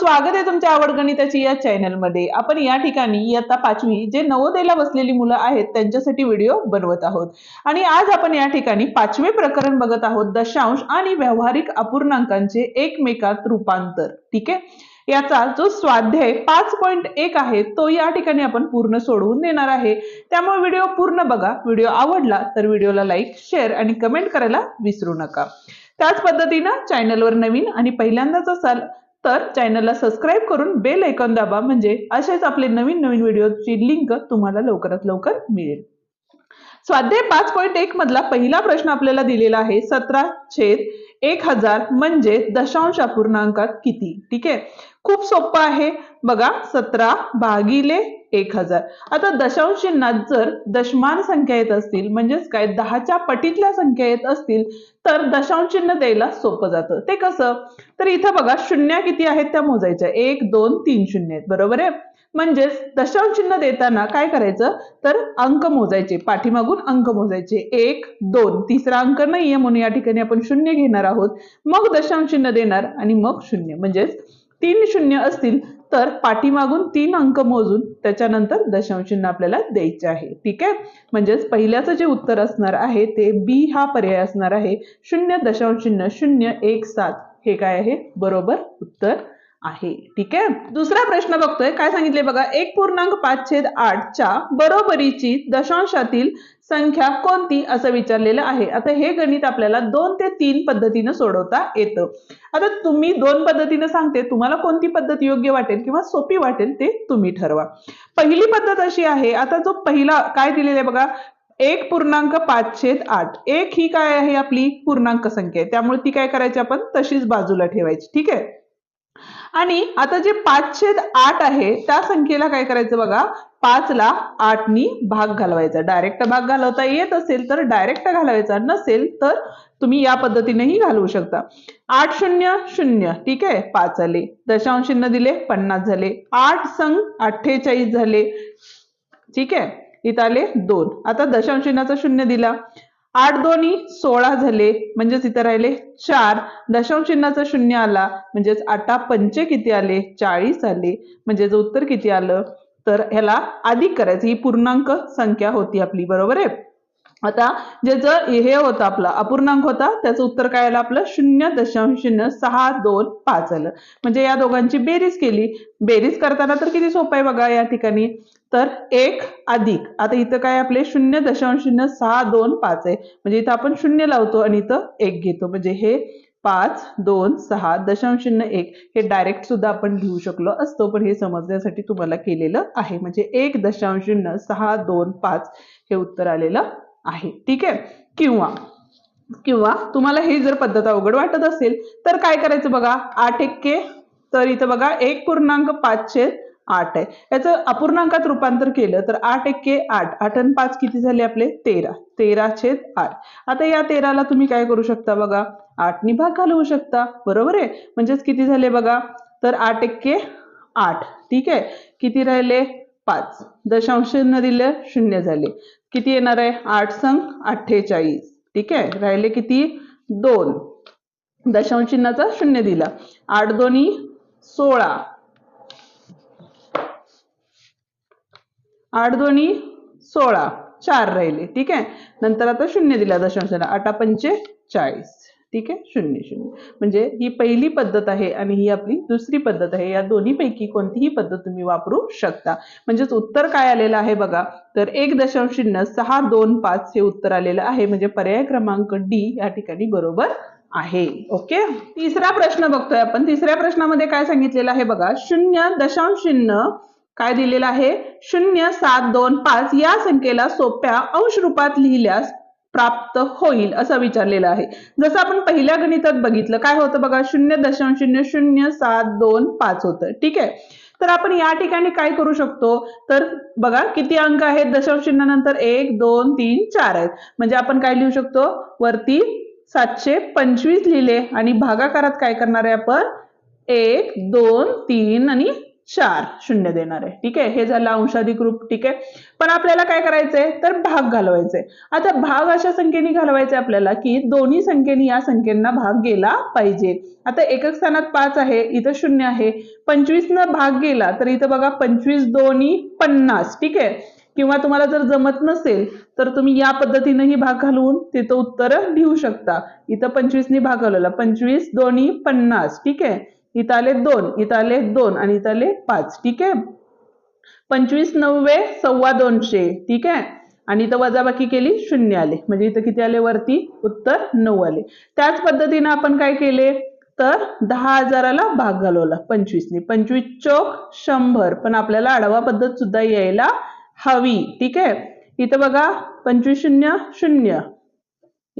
स्वागत आहे तुमच्या आवड गणिताची या चॅनलमध्ये आपण या ठिकाणी इयत्ता पाचवी जे नवोदयला बसलेली मुलं आहेत त्यांच्यासाठी व्हिडिओ बनवत आहोत. आणि आज आपण या ठिकाणी पाचवे प्रकरण बघत आहोत दशांश आणि व्यावहारिक अपूर्णांकांचे एकमेकात रूपांतर. ठीक आहे? याचा जो स्वाध्याय पाच पॉईंट एक आहे तो या ठिकाणी आपण पूर्ण सोडवून देणार आहे. त्यामुळे व्हिडिओ पूर्ण बघा. व्हिडिओ आवडला तर व्हिडिओला लाईक शेअर आणि कमेंट करायला विसरू नका. त्याच पद्धतीनं चॅनलवर नवीन आणि पहिल्यांदाच असाल तर चॅनलला सबस्क्राईब करून बेल ऐकॉन दाबा. म्हणजे असेच आपले नवीन नवीन व्हिडिओची लिंक तुम्हाला लवकरात लवकर मिळेल. स्वाध्याय पाच पॉईंट एक मधला पहिला प्रश्न आपल्याला दिलेला आहे. सतरा छेद एक हजार म्हणजे दशांश अपूर्णांकात किती? ठीक? आहे खूप सोपं आहे. बघा सतरा भागिले एक हजार. आता दशांश चिन्हात जर दशमान संख्या येत असतील म्हणजेच काय दहाच्या पटीतल्या संख्या येत असतील तर दशांश चिन्ह द्यायला सोपं जातं. ते कसं? तर इथं बघा शून्य किती आहेत त्या मोजायच्या. एक दोन तीन शून्य आहेत. बरोबर आहे? म्हणजेच दशांश चिन्ह देताना काय करायचं? तर अंक मोजायचे. पाठीमागून अंक मोजायचे. एक दोन. तिसरा अंक नाहीये म्हणून या ठिकाणी आपण शून्य घेणार आहोत. मग दशांश चिन्ह देणार आणि मग शून्य. म्हणजेच तीन शून्य असतील तर पाठीमागून तीन अंक मोजून त्याच्यानंतर दशांशचिन्ह आपल्याला द्यायचे आहे. ठीक आहे? म्हणजेच पहिल्याचं जे उत्तर असणार आहे ते बी हा पर्याय असणार आहे. शून्य दशांशचिन्ह शून्य एक सात. हे काय आहे? बरोबर उत्तर आहे. ठीक आहे? दुसरा प्रश्न बघतोय. काय सांगितले बघा? एक पूर्णांक पाच छेद आठच्या बरोबरीची दशांशातील संख्या कोणती? असं विचारलेलं आहे. आता हे गणित आपल्याला दोन ते तीन पद्धतीनं सोडवता येतं. आता तुम्ही दोन पद्धतीनं सांगते. तुम्हाला कोणती पद्धत योग्य वाटेल किंवा सोपी वाटेल ते तुम्ही ठरवा. पहिली पद्धत अशी आहे. आता जो पहिला काय दिलेला आहे बघा? एक पूर्णांक पाच छेद आठ. एक ही काय आहे आपली? पूर्णांक संख्या आहे. त्यामुळे ती काय करायची आपण? तशीच बाजूला ठेवायची. ठीक आहे? आणि आता जे पाच छेद आठ आहे त्या संख्येला काय करायचं बघा? पाच ला आठनी भाग घालवायचा. डायरेक्ट भाग घालवता येत असेल तर डायरेक्ट घालवायचा नसेल तर तुम्ही या पद्धतीनेही घालवू शकता. आठ शून्य शून्य. ठीक आहे? पाच आले. दशांश चिन्ह दिले पन्नास झाले. आठ संघ अठ्ठेचाळीस झाले. ठीक आहे? इथं आले दोन. आता दशांश चिन्हाचा शून्य दिला. आठ दोन्ही सोळा झाले. म्हणजेच इथं राहिले चार. दशांश चिन्हाचा शून्य आला. म्हणजेच आठा पंचे किती आले? चाळीस आले. म्हणजेच उत्तर किती आलं? तर ह्याला अधिक करायचं. ही पूर्णांक संख्या होती आपली. बरोबर आहे? आता ज्याचं हे होतं आपला अपूर्णांक होता त्याचं उत्तर काय आलं आपलं? शून्य दशांश शून्य सहा दोन पाच आलं. म्हणजे या दोघांची बेरीज केली. बेरीज करताना तर किती सोपं आहे बघा या ठिकाणी. तर एक अधिक. आता इथं काय आपले? शून्य दशांश शून्य सहा दोन पाच आहे. म्हणजे इथं आपण शून्य लावतो आणि इथं एक घेतो. म्हणजे हे पाच दोन सहा दशांश शून्य एक हे डायरेक्ट सुद्धा आपण लिहू शकलो असतो. पण हे समजण्यासाठी तुम्हाला केलेलं आहे. म्हणजे एक दशांश शून्य सहा दोन पाच हे उत्तर आलेलं आहे. ठीक आहे? किंवा किंवा तुम्हाला ही जर पद्धत अवघड वाटत असेल तर काय करायचं बघा? आठ एक्के तर इथं बघा एक पूर्णांक पाचशे आठ आहे. याचं अपूर्णांकात रूपांतर केलं तर आठ एक्के आठ. आठ आणि पाच किती झाले आपले? तेरा. तेरा छेद आठ. आता या तेराला तुम्ही काय करू शकता बघा? आठनी भाग घालवू शकता. बरोबर आहे? म्हणजेच किती झाले बघा? तर आठ एक्के आठ. ठीक आहे? किती राहिले? पाच. दशांश न दिले शून्य झाले. किती येणार आहे? आठ संघ अठ्ठेचाळीस. ठीक आहे? राहिले किती? दोन. दशांश चिन्हाचा शून्य दिला. आठ दोन्ही सोळा. आठ दोन्ही सोळा. चार राहिले. ठीक आहे? नंतर आता शून्य दिला दशांश आठा पंचे चाळीस ठीक आहे? शून्य शून्य. म्हणजे ही पहिली पद्धत आहे आणि ही आपली दुसरी पद्धत आहे. या दोन्हीपैकी कोणतीही पद्धत तुम्ही वापरू शकता. म्हणजेच उत्तर काय आलेलं आहे बघा. तर एक दशांश शून्य सहा दोन पाच हे उत्तर आलेलं आहे. म्हणजे पर्याय क्रमांक डी या ठिकाणी बरोबर आहे. ओके? तिसरा प्रश्न बघतोय आपण. तिसऱ्या प्रश्नामध्ये काय सांगितलेलं आहे बघा? शून्य दशांश शून्य काय दिलेलं आहे? शून्य सात दोन पाच या संख्येला सोप्या अंश रूपात लिहिल्यास प्राप्त होईल असं विचारलेलं आहे. जसं आपण पहिल्या गणितात बघितलं काय होतं बघा? शून्य दशांश शून्य शून्य सात दोन पाच होतं. ठीक आहे? तर आपण या ठिकाणी काय करू शकतो? तर बघा किती अंक आहेत? दशांश चिन्हानंतर एक दोन तीन चार आहेत. म्हणजे आपण काय लिहू शकतो? वरती सातशे पंचवीस लिहिले आणि भागाकारात काय करणार आहे आपण? एक दोन तीन आणि चार शून्य देणार आहे. ठीक आहे? हे झालं अंशाधिक रूप ठीक आहे? पण आपल्याला काय करायचंय? तर भाग घालवायचे आता भाग अशा संख्येने घालवायचे आपल्याला की दोन्ही संख्येने या संख्येना भाग गेला पाहिजे. आता एकक स्थानात पाच आहे इथं शून्य आहे. पंचवीस न भाग गेला तर इथं बघा पंचवीस दोन्ही पन्नास ठीक आहे? किंवा तुम्हाला जर जमत नसेल तर तुम्ही या पद्धतीनेही भाग घालवून तिथं उत्तर लिहू शकता. इथं पंचवीसनी भाग घालवला. पंचवीस दोन्ही पन्नास ठीक आहे? इथं आले दोन इथं आले दोन आणि इथं आले पाच ठीक आहे? पंचवीस नव्वे सव्वा दोनशे ठीक आहे? आणि इथं वजाबाकी केली शून्य आले. म्हणजे इथं किती आले? वरती उत्तर नऊ आले. त्याच पद्धतीनं आपण काय केले? तर दहा हजाराला भाग घालवला पंचवीसने. पंचवीस चौक शंभर. पण आपल्याला आडवा पद्धत सुद्धा यायला हवी ठीक आहे? इथं बघा पंचवीस शून्य शून्य.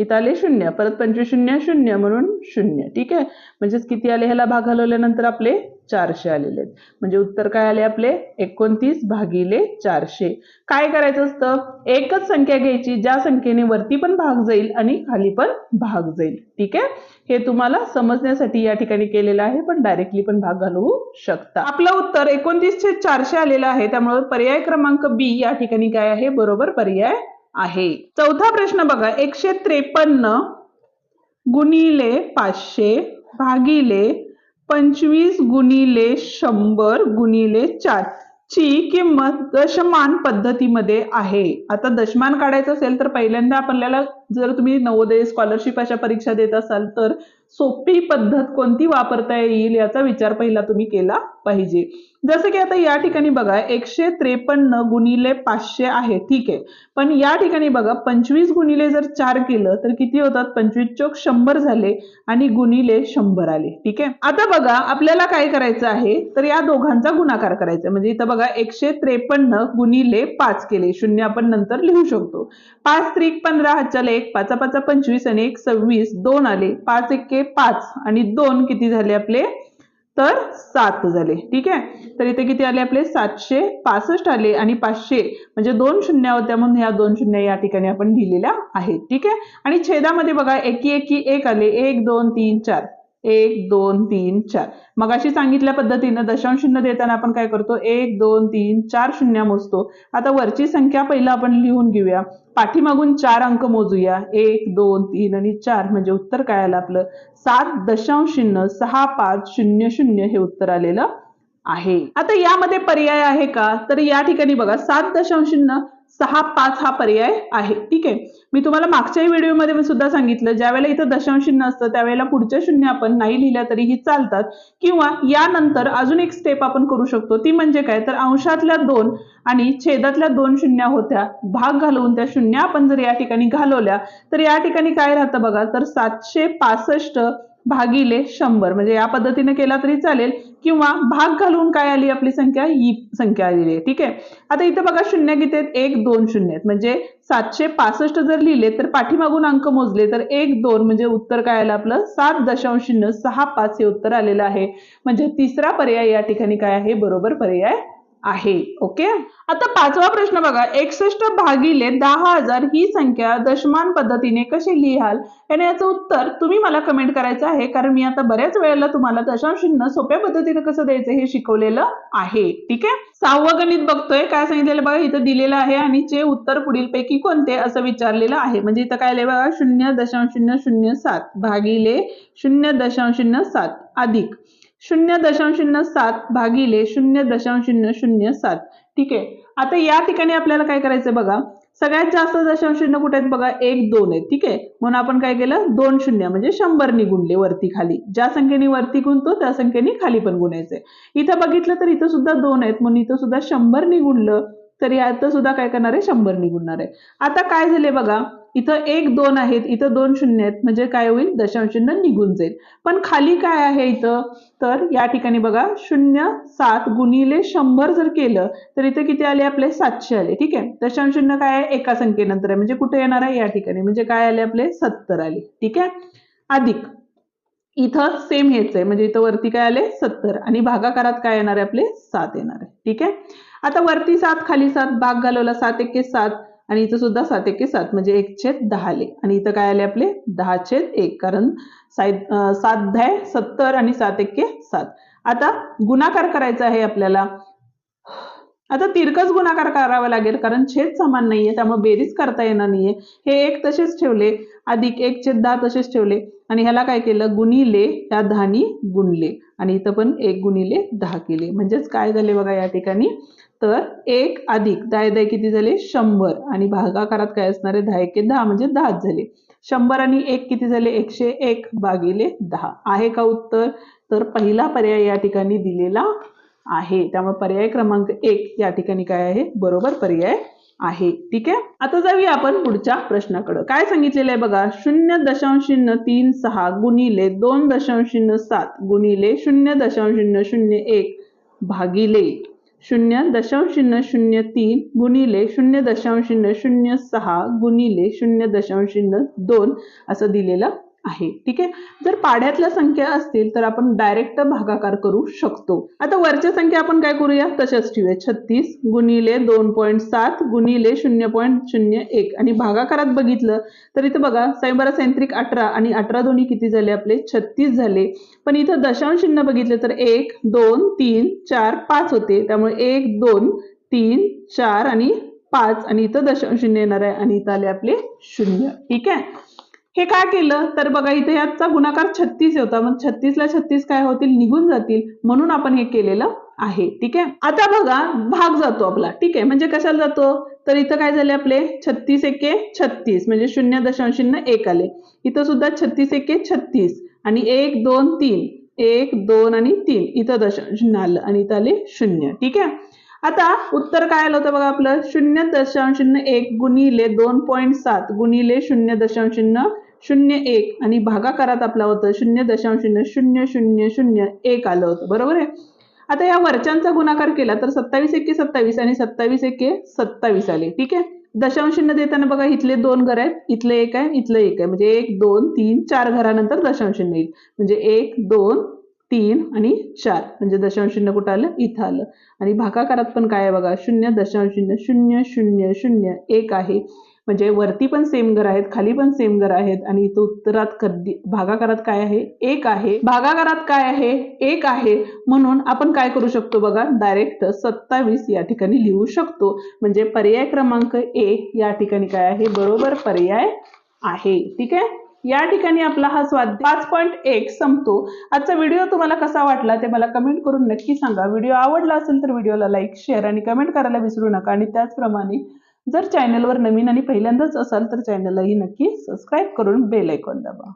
इथं आले शून्य परत पंचवीस शून्य शून्य म्हणून शून्य. ठीक आहे? म्हणजेच किती आले ह्याला? भाग घालवल्यानंतर आपले चारशे आलेले आहेत. म्हणजे उत्तर काय आले आपले? एकोणतीस भागिले चारशे. काय करायचं असतं? एकच संख्या घ्यायची ज्या संख्येने वरती पण भाग जाईल आणि खाली पण भाग जाईल. ठीक आहे? हे तुम्हाला समजण्यासाठी या ठिकाणी केलेलं आहे पण डायरेक्टली पण भाग घालवू शकता. आपलं उत्तर एकोणतीसशे चारशे आलेलं आहे त्यामुळे पर्याय क्रमांक बी या ठिकाणी काय आहे? बरोबर पर्याय आहे. चौथा प्रश्न बघा. एकशे त्रेपन्न गुणिले पाचशे भागिले पंचवीस गुणिले शंभर गुणिले चार. ची किंमत दशमान पद्धतीमध्ये आहे. आता दशमान काढायचं असेल तर पहिल्यांदा आपल्याला जर तुम्ही नवोदय स्कॉलरशिप अशा परीक्षा देत असाल तर सोपी पद्धत कोणती वापरता येईल याचा विचार पहिला तुम्ही केला पाहिजे. जसं की आता या ठिकाणी बघा एकशे त्रेपन्न गुणिले पाचशे आहे ठीक आहे. पण या ठिकाणी बघा पंचवीस गुणिले जर चार केलं तर किती होतात? पंचवीस चोक शंभर झाले आणि गुणिले शंभर आले ठीक आहे. आता बघा आपल्याला काय करायचं आहे? तर या दोघांचा गुणाकार करायचा म्हणजे इथं बघा एकशे त्रेपन्न गुणिले पाच केले शून्य आपण नंतर लिहू शकतो. पाच त्रिक पंधरा हातच्याला एक पाचा पाचा पंचवीस आणि एक सव्वीस दोन आले. पाच एक पाच आणि दोन किती झाले आपले? तर सात झाले. ठीक आहे? तर इथे किती आले आपले? सातशे पासष्ट आले आणि पाचशे म्हणजे दोन शून्य होत्या म्हणून ह्या दोन शून्य या ठिकाणी आपण लिहिलेल्या आहेत. ठीक आहे? आणि छेदामध्ये बघा एकी एकी एक आले. एक दोन तीन चार. एक दोन तीन चार. मग अशी सांगितल्या पद्धतीनं दशांश शून्य देताना आपण काय करतो? एक दोन तीन चार शून्य मोजतो. आता वरची संख्या पहिला आपण लिहून घेऊया. पाठीमागून चार अंक मोजूया. एक दोन तीन आणि चार म्हणजे उत्तर काय आलं आपलं? सात दशांश शून्य सहा पाच शून्य शून्य हे उत्तर आलेलं आहे. आता यामध्ये पर्याय आहे का? तर या ठिकाणी बघा सात दशांश सहा पाच हा पर्याय आहे. ठीक आहे? मी तुम्हाला मागच्याही व्हिडिओमध्ये मी सुद्धा सांगितलं ज्यावेळेला इथं दशांश शून्य असतं त्यावेळेला पुढच्या शून्य आपण नाही लिहिल्या तरीही चालतात. किंवा यानंतर अजून एक स्टेप आपण करू शकतो ती म्हणजे काय? तर अंशातल्या दोन आणि छेदातल्या दोन शून्य होत्या भाग घालवून त्या शून्य आपण जर या ठिकाणी घालवल्या तर या ठिकाणी काय राहतं बघा? तर सातशे पासष्ट भागिले शंभर. म्हणजे या पद्धतीने केला तरी चालेल. किंवा भाग घालून काय आली आपली संख्या? ही संख्या आलेली आहे. ठीक आहे? आता इथं बघा शून्य किती आहेत एक दोन शून्य आहेत. म्हणजे सातशे पासष्ट जर लिहिले तर पाठीमागून अंक मोजले तर एक दोन म्हणजे उत्तर काय आलं आपलं? सात दशांश शून्य सहा पाच हे उत्तर आलेलं आहे. म्हणजे तिसरा पर्याय या ठिकाणी काय आहे? बरोबर पर्याय आहे ओके आता पाचवा प्रश्न बघा. एकसष्ट भागिले दहा हजार ही संख्या दशमान पद्धतीने कशी लिहाल? आणि याचं उत्तर तुम्ही मला कमेंट करायचं आहे कारण मी आता बऱ्याच वेळेला तुम्हाला दशांश सोप्या पद्धतीने कसं द्यायचं हे शिकवलेलं आहे ठीक आहे? सहावं गणित बघतोय काय सांगितलेलं बघा? इथं दिलेलं आहे आणि चे उत्तर पुढील पैकी कोणते असं विचारलेलं आहे. म्हणजे इथं काय बघा? शून्य दशांश शून्य शून्य सात भागिले शून्य दशांश शून्य सात अधिक. शून्य दशांश शून्य सात भागिले शून्य दशांश शून्य शून्य सात. ठीक आहे. आता या ठिकाणी आपल्याला काय करायचं बघा. सगळ्यात जास्त दशांश शून्य कुठे आहेत बघा? एक दोन आहेत. ठीक आहे? म्हणून आपण काय केलं? दोन शून्य म्हणजे शंभरनी गुणले वरती खाली. ज्या संख्येने वरती गुणतो त्या संख्येने खाली पण गुणायचंय. इथं बघितलं तर इथं सुद्धा दोन आहेत. म्हणून इथं सुद्धा शंभरनी गुणलं तर यात सुद्धा काय करणार आहे? शंभरनी गुणणार आहे. आता काय झाले बघा? इथं एक दोन आहेत इथं दोन शून्य आहेत म्हणजे काय होईल? दशांश चिन्ह निघून जाईल. पण खाली काय आहे इथं? तर या ठिकाणी बघा शून्य सात गुणिले शंभर जर केलं तर इथं किती आले? आपले सातशे आले. ठीक आहे? दशांश काय आहे? एका संख्येनंतर आहे. म्हणजे कुठे येणार आहे? या ठिकाणी. म्हणजे काय आले? आपले सत्तर आले. ठीक आहे? अधिक. इथं सेम हेच आहे. म्हणजे इथं वरती काय आले? सत्तर. आणि भागाकारात काय येणार आहे? आपले सात येणार आहे. ठीक आहे? आता वरती सात खाली सात भाग घालवला सात एके सात. आणि इथं सुद्धा सात एके सात म्हणजे एक छेद दहा आले आणि इथं काय आले आपले? दहा छेद एक. कारण सात सात दहा सत्तर आणि सात एके सात. आता गुणाकार करायचा आहे आपल्याला. आता तिरकस गुणाकार करावा लागेल कारण छेद समान नाहीये त्यामुळे बेरीज करता येणार नाहीये. हे एक तसेच ठेवले अधिक एक छेद दहा तसेच ठेवले. आणि ह्याला काय केलं? गुणिले या दहानी गुणले. आणि इथं पण एक गुणिले दहा केले. म्हणजेच काय झाले बघा या ठिकाणी? तर एक अधिक दहा दहा किती झाले? शंभर. आणि भागाकारात काय असणारे? आहे दहा एके दहा म्हणजे दहाच झाले. शंभर आणि एक किती झाले? एकशे एक भागिले दहा. आहे का उत्तर? तर पहिला पर्याय या ठिकाणी दिलेला आहे. त्यामुळे पर्याय क्रमांक एक या ठिकाणी काय आहे? बरोबर पर्याय आहे. ठीक आहे? आता जाऊया आपण पुढच्या प्रश्नाकडे. काय सांगितलेलं आहे बघा? शून्य दशांश शून्य तीन सहा गुणिले दोन दशांश शून्य सात गुणिले शून्य दशांश शून्य शून्य एक भागिले शून्य दशांश शून्य शून्य तीन गुणिले शून्य दशांश शून्य शून्य सहा गुणिले शून्य दशांश शून्य दोन असं दिलेलं आहे. ठीक आहे? जर पाढ्यातल्या संख्या असतील तर आपण डायरेक्ट भागाकार करू शकतो. आता वरच्या संख्या आपण काय करूया? तशाच ठेवूया. छत्तीस गुणिले दोन पॉईंट सात गुणिले शून्य पॉईंट शून्य एक. आणि भागाकारात बघितलं तर इथं बघा साईबारा सैंत्रिक अठरा आणि अठरा दोन्ही किती झाले? आपले छत्तीस झाले. पण इथं दशांश चिन्ह बघितलं तर एक दोन तीन चार पाच होते. त्यामुळे एक दोन तीन चार आणि पाच. आणि इथं दशांश शून्य येणार आहे आणि इथं आले आपले शून्य. ठीक आहे? हे काय केलं? तर बघा इथे याचा गुणाकार छत्तीस होता. मग छत्तीसला छत्तीस काय होतील? निघून जातील. म्हणून आपण हे केलेलं आहे. ठीक आहे? आता बघा भाग जातो आपला. ठीक आहे? म्हणजे कशाला जातो? तर इथं काय झाले आपले? छत्तीस एके छत्तीस. म्हणजे शून्य दशांश एक आले. इथं सुद्धा छत्तीस एके छत्तीस. आणि एक दोन तीन. एक दोन आणि तीन. इथं दशांश आलं. आणि इथं आले शून्य. ठीक आहे? आता उत्तर काय आलं होतं बघा आपलं? शून्य दशांश शून्य एक गुणिले दोन पॉईंट सात गुणिले शून्य दशांश शून्य शून्य एक. आणि भागाकारात आपला होतं शून्य दशांश शून्य शून्य शून्य शून्य एक आलं होतं. बरोबर आहे? आता या वरच्यांचा गुणाकार केला तर सत्तावीस एके सत्तावीस आणि सत्तावीस एके सत्तावीस आले. ठीक आहे? दशांश चिन्ह देताना बघा इथले दोन घर आहेत. इथलं एक आहे इथलं एक आहे. म्हणजे एक दोन तीन चार घरानंतर दशांश चिन्ह येईल. म्हणजे एक दोन तीन आणि चार. म्हणजे दशांश शून्य कुठं आलं? इथं आलं. आणि भागाकारात पण काय आहे बघा? शून्य दशांश शून्य शून्य शून्य शून्य एक आहे. म्हणजे वरती पण सेम घर आहेत खाली पण सेम घर आहेत. आणि इथं उत्तरात कधी भागाकारात काय आहे? एक आहे. भागाकारात काय आहे? एक आहे. म्हणून आपण काय करू शकतो बघा? डायरेक्ट सत्तावीस या ठिकाणी लिहू शकतो. म्हणजे पर्याय क्रमांक ए या ठिकाणी काय आहे? बरोबर पर्याय आहे. ठीक आहे? या ठिकाणी आपला हा स्वाद पाच पॉईंट एक संपतो. आजचा व्हिडिओ तुम्हाला कसा वाटला ते मला कमेंट करून नक्की सांगा. व्हिडिओ आवडला असेल तर व्हिडिओला लाईक शेअर आणि कमेंट करायला विसरू नका. आणि त्याचप्रमाणे जर चॅनलवर नवीन आणि पहिल्यांदाच असाल तर चॅनललाही नक्की सबस्क्राईब करून बेल ऐकून दाबा.